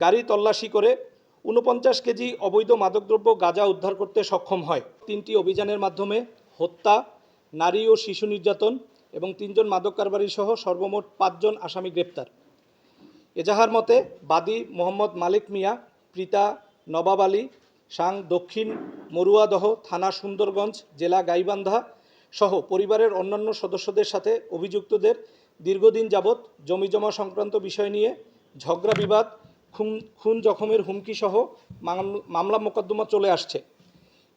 গাড়ি তল্লাশি করে উনপঞ্চাশ কেজি অবৈধ মাদকদ্রব্য গাঁজা উদ্ধার করতে সক্ষম হয়। তিনটি অভিযানের মাধ্যমে হত্যা, নারী ও শিশু নির্যাতন এবং তিনজন মাদক কারবারি সহ সর্বমোট পাঁচজন আসামি গ্রেপ্তার। এজাহার মতে, বাদী মোহাম্মদ মালিক মিয়া প্রীতা নবাব আলী, সাং দক্ষিণ মরুয়াদহ থানা সুন্দরগঞ্জ, জেলা গাইবান্ধা সহ পরিবারের অন্যান্য সদস্যদের সাথে অভিযুক্তদের দীর্ঘদিন যাবৎ জমিজমা সংক্রান্ত বিষয় নিয়ে ঝগড়া বিবাদ খুন খুন জখমের হুমকি সহ মাম- মামলা মোকদ্দমা চলে আসছে।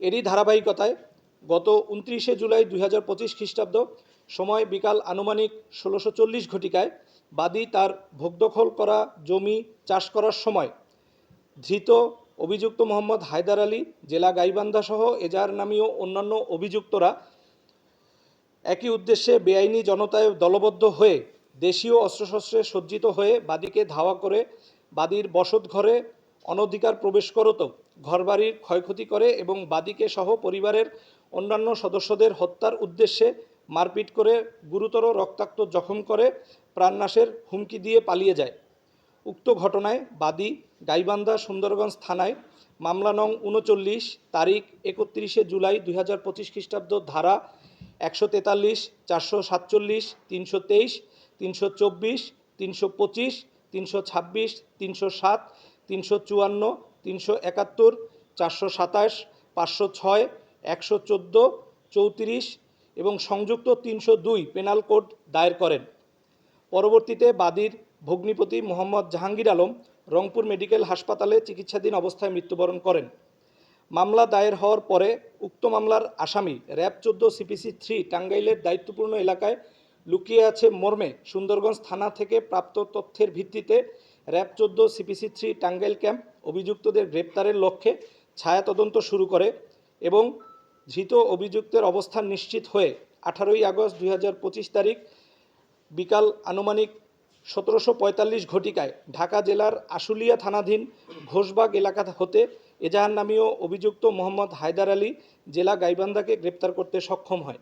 এরই ধারাবাহিকতায় গত উনত্রিশে জুলাই দুই হাজার পঁচিশ খ্রিস্টাব্দ সময় বিকাল আনুমানিক ষোলোশো চল্লিশ ঘটিকায় বাদী তার ভোগদখল করা জমি চাষ করার সময় ধৃত অভিযুক্ত মোহাম্মদ হায়দার আলী, জেলা গাইবান্ধা সহ এজাহার নামীয় অন্যান্য অভিযুক্তরা একই উদ্দেশ্যে বেআইনি জনতায় দলবদ্ধ হয়ে দেশীয় অস্ত্রশস্ত্রে সজ্জিত হয়ে বাদীকে ধাওয়া করে বাদীর বসত ঘরে অনধিকার প্রবেশ করত ঘরবাড়ির ক্ষয়ক্ষতি করে এবং বাদীকে সহ পরিবারের অন্যান্য সদস্যদের হত্যার উদ্দেশ্যে মারপিট করে গুরুতর রক্তাক্ত জখম করে প্রাণনাশের হুমকি দিয়ে পালিয়ে যায়। উক্ত ঘটনায় বাদী গাইবান্ধা সুন্দরগঞ্জ থানায় মামলা নং উনচল্লিশ, তারিখ একত্রিশে জুলাই দুই হাজার পঁচিশ খ্রিস্টাব্দ, ধারা একশো তেতাল্লিশ, চারশো সাতচল্লিশ, তিনশো তেইশ, তিনশো চব্বিশ, তিনশো পঁচিশ তিনশো ছাব্বিশ, তিনশো সাত, তিনশো চুয়ান্ন, তিনশো একাত্তর, চারশো সাতাশ, পাঁচশো ছয়, একশো চোদ্দ, চৌত্রিশ এবং সংযুক্ত তিনশো দুই পেনাল কোড দায়ের করেন। পরবর্তীতে বাদীর ভগ্নিপতি মোহাম্মদ জাহাঙ্গীর আলম রংপুর মেডিকেল হাসপাতালে চিকিৎসাধীন অবস্থায় মৃত্যুবরণ করেন। মামলা দায়ের হওয়ার পরে উক্ত মামলার আসামি র্যাব চোদ্দ সিপিসি থ্রি টাঙ্গাইলের দায়িত্বপূর্ণ এলাকায় লুকিয়ে আছে মর্মে। সুন্দরগঞ্জ থানা থেকে প্রাপ্ত তথ্যের ভিত্তিতে র্যাব চোদ্দ সিপিসি থ্রি টাঙ্গাইল ক্যাম্প অভিযুক্তদের গ্রেপ্তারের লক্ষ্যে ছায়া তদন্ত শুরু করে এবং ধৃত অভিযুক্তের অবস্থান নিশ্চিত হয়ে আঠারোই আগস্ট দুই হাজার পঁচিশ তারিখ বিকাল আনুমানিক সতেরোশো পঁয়তাল্লিশ ঘটিকায় ঢাকা জেলার আশুলিয়া থানাধীন ঘোষবাগ এলাকা হতে এজাহার নামীয় অভিযুক্ত মোহাম্মদ হায়দার আলী জেলা গাইবান্ধাকে গ্রেপ্তার করতে সক্ষম হয়।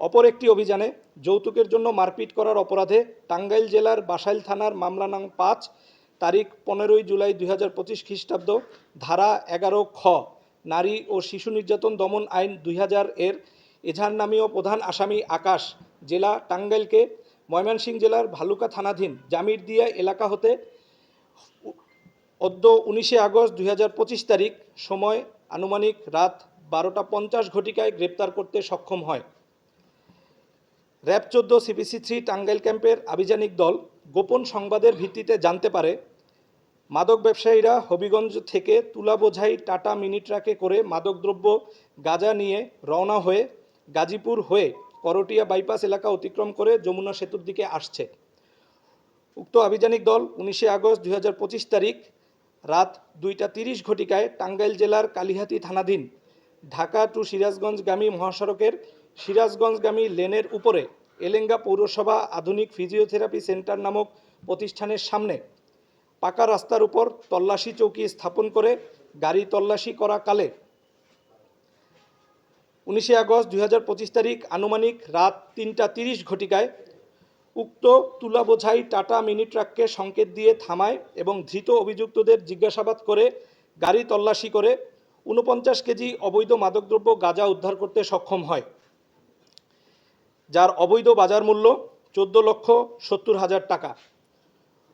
অপর একটি অভিযানে যৌতুকের জন্য মারপিট করার অপরাধে টাঙ্গাইল জেলার বাসাইল থানার মামলা নং পাঁচ, তারিখ পনেরোই জুলাই দুই হাজার পঁচিশ খ্রিস্টাব্দ, ধারা এগারো খ, নারী ও শিশু নির্যাতন দমন আইন দুই হাজার এর এঝার নামীয় প্রধান আসামি আকাশ, জেলা টাঙ্গাইলকে ময়মনসিংহ জেলার ভালুকা থানাধীন জামিরদিয়া এলাকা হতে অদ্য উনিশে আগস্ট দুই হাজার পঁচিশ তারিখ সময় আনুমানিক রাত বারোটা পঞ্চাশ ঘটিকায় গ্রেপ্তার করতে সক্ষম হয়। র্যাব চোদ্দ সিপিসি থ্রি টাঙ্গাইল ক্যাম্পের আভিযানিক দল গোপন সংবাদের ভিত্তিতে জানতে পারে, মাদক ব্যবসায়ীরা হবিগঞ্জ থেকে তুলা বোঝাই টাটা মিনি ট্রাকে করে মাদকদ্রব্য গাজা নিয়ে রওনা হয়ে গাজীপুর হয়ে করটিয়া বাইপাস এলাকা অতিক্রম করে যমুনা সেতুর দিকে আসছে। উক্ত আভিযানিক দল উনিশে আগস্ট দুই হাজার পঁচিশ তারিখ রাত দুইটা তিরিশ ঘটিকায় টাঙ্গাইল জেলার কালিহাতি থানাধীন ঢাকা টু সিরাজগঞ্জগামী মহাসড়কের সিরাজগঞ্জগামী লেনের উপরে এলেঙ্গা পৌরসভা আধুনিক ফিজিওথেরাপি সেন্টার নামক প্রতিষ্ঠানের সামনে পাকা রাস্তার উপর তল্লাশি চৌকি স্থাপন করে গাড়ি তল্লাশি করা কালে উনিশে আগস্ট দুই হাজার পঁচিশ তারিখ আনুমানিক রাত তিনটা তিরিশ ঘটিকায় উক্ত তুলা বোঝাই টাটা মিনি ট্রাককে সংকেত দিয়ে থামায় এবং ধৃত অভিযুক্তদের জিজ্ঞাসাবাদ করে গাড়ি তল্লাশি করে উনপঞ্চাশ কেজি অবৈধ মাদকদ্রব্য গাঁজা উদ্ধার করতে সক্ষম হয়। যার অবৈধ বাজার মূল্য চোদ্দ লক্ষ সত্তর হাজার টাকা।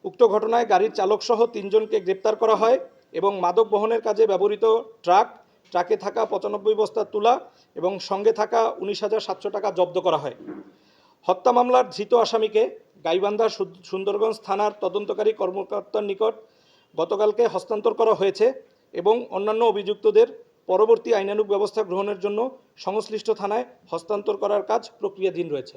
উক্ত ঘটনায় গাড়ির চালকসহ তিনজনকে গ্রেপ্তার করা হয় এবং মাদক বহনের কাজে ব্যবহৃত ট্রাক, ট্রাকে থাকা পঁচানব্বই বস্তা তুলা এবং সঙ্গে থাকা উনিশ হাজার সাতশো টাকা জব্দ করা হয়। হত্যা মামলার ধৃত আসামিকে গাইবান্ধা সুন্দরগঞ্জ থানার তদন্তকারী কর্মকর্তার নিকট গতকালকে হস্তান্তর করা হয়েছে এবং অন্যান্য অভিযুক্তদের পরবর্তী আইনানুগ ব্যবস্থা গ্রহণের জন্য সংশ্লিষ্ট থানায় হস্তান্তর করার কাজ প্রক্রিয়াধীন রয়েছে।